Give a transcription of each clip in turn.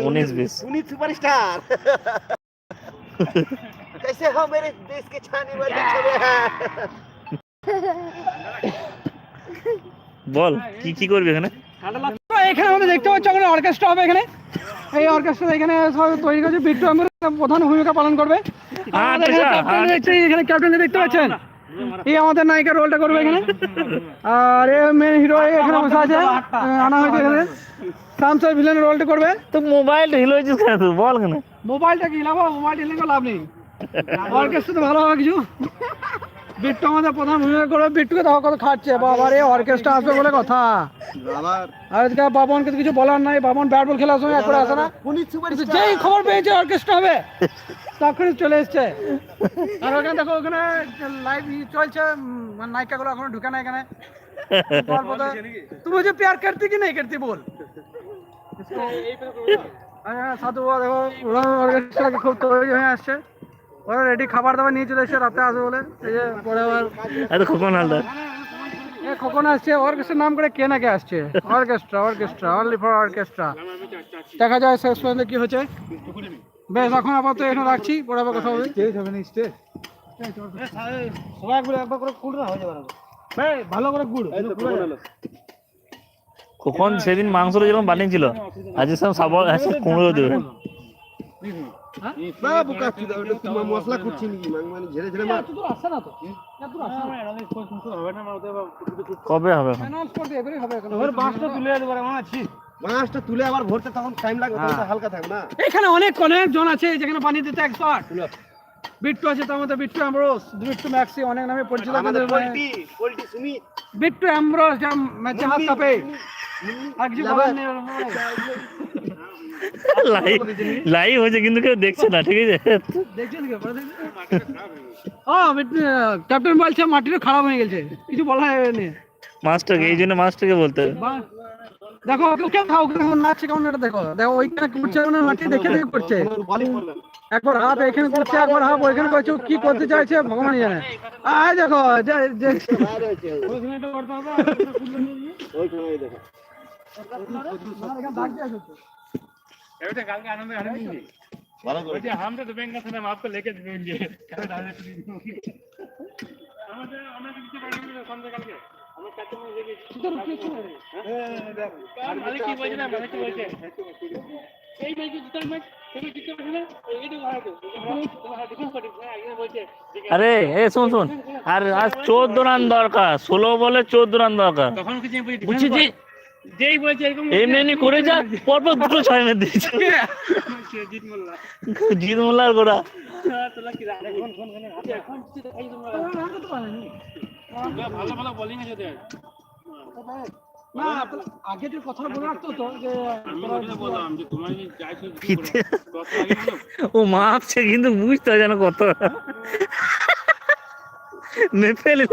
उन्नीस बीस उन्नीस सुपरस्टार कैसे हो मेरे देश के छाने वाले छबे हैं বল কি কি করবি এখানে এখানে আমাদের দেখতে পাচ্ছ আমরা অর্কেস্ট্রা হবে এখানে এই অর্কেস্ট্রা এখানে সব তৈরি করেছে বিট্টু আমার প্রধান ভূমিকা পালন করবে হ্যাঁ, আমাদের আচ্ছা, এখানে captain হ্যাঁ। দেখছি, এখানে ক্যাপ্টেন দেখতে পাচ্ছেন এই আমাদের নায়িকার রোলটা করবে এখানে। আর এ মেন হিরো এখানে বসে আছে আনা হয়েছে এখানে। ভিলেন রোলটা করবে। তো মোবাইল হিল বল কেন মোবাইলটা কি? লাভ মোবাইল হিলে লাভ নেই। অর্কেস্ট্রা তো ভালো হবে কিছু। বিট্টু আমাদের প্রধান ভূমিকা করবে। বিট্টুকে তখন কত খাচ্ছে বাবা রে অর্কেস্ট্রা আসবে বলে কথা। আবার আর আজকে বাবনকে তো কিছু বলার নাই বাবন ব্যাট বল খেলার সময় একবার আসে না। যেই খবর পেয়েছে অর্কেস্ট্রা হবে। তখনই চলে এসছে। আর ওখানে দেখো ওখানে লাইভ চলছে মানে নায়িকাগুলো এখনও ঢুকে না এখানে। তুমি যে প্যার করতে কি নেই? করতে বল। সাধু বাবা দেখো ওরা অর্কেস্ট্রাকে খুব তৈরি হয়ে আসছে। ওরা রেডি খাবার দাবার নিয়ে চলে এসছে রাতে আসবে বলে। এই যে পরে আবার এত খোকন হালদার এ কখন আসছে? অর্কেস্ট্রার নাম করে কে না কে আসছে? Orchestra orchestra only for orchestra দেখা যায় শেষ পর্যন্ত কি হচ্ছে? বেশ এখন আপাতত এখানে রাখছি। পরে আবার কথা হবে। স্টেজ হবে না স্টেজ সবাই একবার একবার করে কুড় না হয়ে যাবে ভাই ভালো করে গুড় খোকন সেদিন মাংসটা যেরকম বানিয়েছিল। আজ সব সাবল কুমড়ো দেবে। না ওটা তোমার মশলা করছি নাকি? মাং মানে ঝেড়ে ঝেড়ে মার। আসছে না তো। এত দূর আসছে না। কবে হবে? অ্যানাউন্স করতে এবারে হবে এখন। ওর বাসটা তুলে দেবো মনে তুলে আবার ভরতে তখন টাইম লাগবে তখন হালকা থাকবে না। এখানে অনেক অনেক জন আছে যেখানে পানি দিতে এক্সপার্ট বিট্টু আছে তার মধ্যে বিট্টু অ্যাম্ব্রোস বিট্টু ম্যাক্সি অনেক নামে পরিচিত আমাদের পোল্ট্রি সুমি। বিট্টু অ্যাম্ব্রোস যা ম্যাচে হাত কাপে। আর কিছু বলার নেই ওর ব্যাপারে। লাইভ লাইভ হয়েছে কিন্তু কেউ দেখছে না ঠিক আছে? ক্যাপ্টেন বলছে মাটিটা খারাপ হয়ে গেছে। কিছু বলা যাবে না। মাস্টারকে এই জন্য মাস্টারকে বলতে। দেখো ওকে খাও কেমন নাচছে কেমন এটা দেখো। দেখো ওইখানে করছে মানে মাটি দেখে দেখে করছে একবার হাত এখানে করছে একবার হাত ওইখানে করছে কি করতে চাইছে ভগবান জানে। আয় দেখো যে- যে- বাইরে হয়েছে ওইখানে দেখো। ভালো আরে এ শোন শোন। আর আজ চোদ্দ রান দরকার। ষোলো বলে চোদ্দ রান দরকার। বুঝেছি এমনি এমনি করে যা পরপর দুটো ছয় মেরে দিয়েছে। জিৎ মোল্লার গোড়া। না আগে যে কথা বলে রাখতো তো যে ও মাপছে কিন্তু বুঝতে হয় যেন কত। মেপে নিল।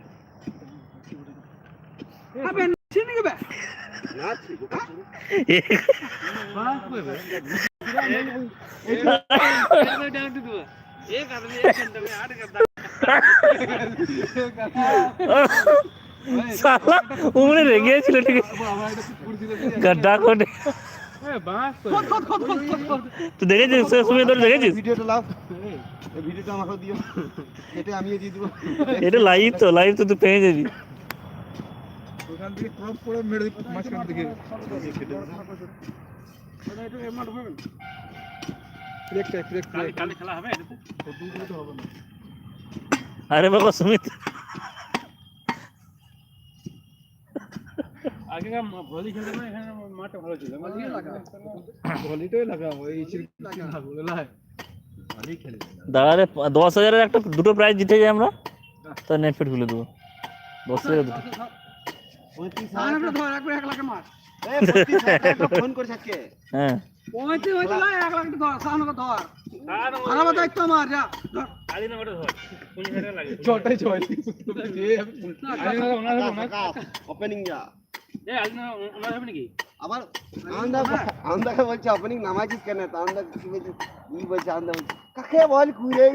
খোদ খোদ খোদ খোদ খোদ তুই দেখেছিস? তোর দেখেছিস? ভিডিওটা লাভ ভিডিওটা আমাকে দিও। এটা আমিও দিয়ে দিব। এটা লাইভ তো লাইভ তো তুই পেয়ে যাবি। ওখান থেকে ক্রপ করে মেরে দিই মাঝখান থেকে ব্রেকটা ব্রেক ব্রেক আরে বাবা সুমিত ভলিটাই লাগাও এই চিরকি না দাঁড়ালে দশ হাজারের একটা দুটো প্রাইজ জিতে যাই আমরা তো নেট ফিট খুলে দেবো দশ হাজার দুটো আবার আমদা আমদাকে বলছে ওপেনিং নামাইছিস কেন? তো আমদা কি বলছে? ই বলছে আমদা বলছে কাকে বল কুড়ে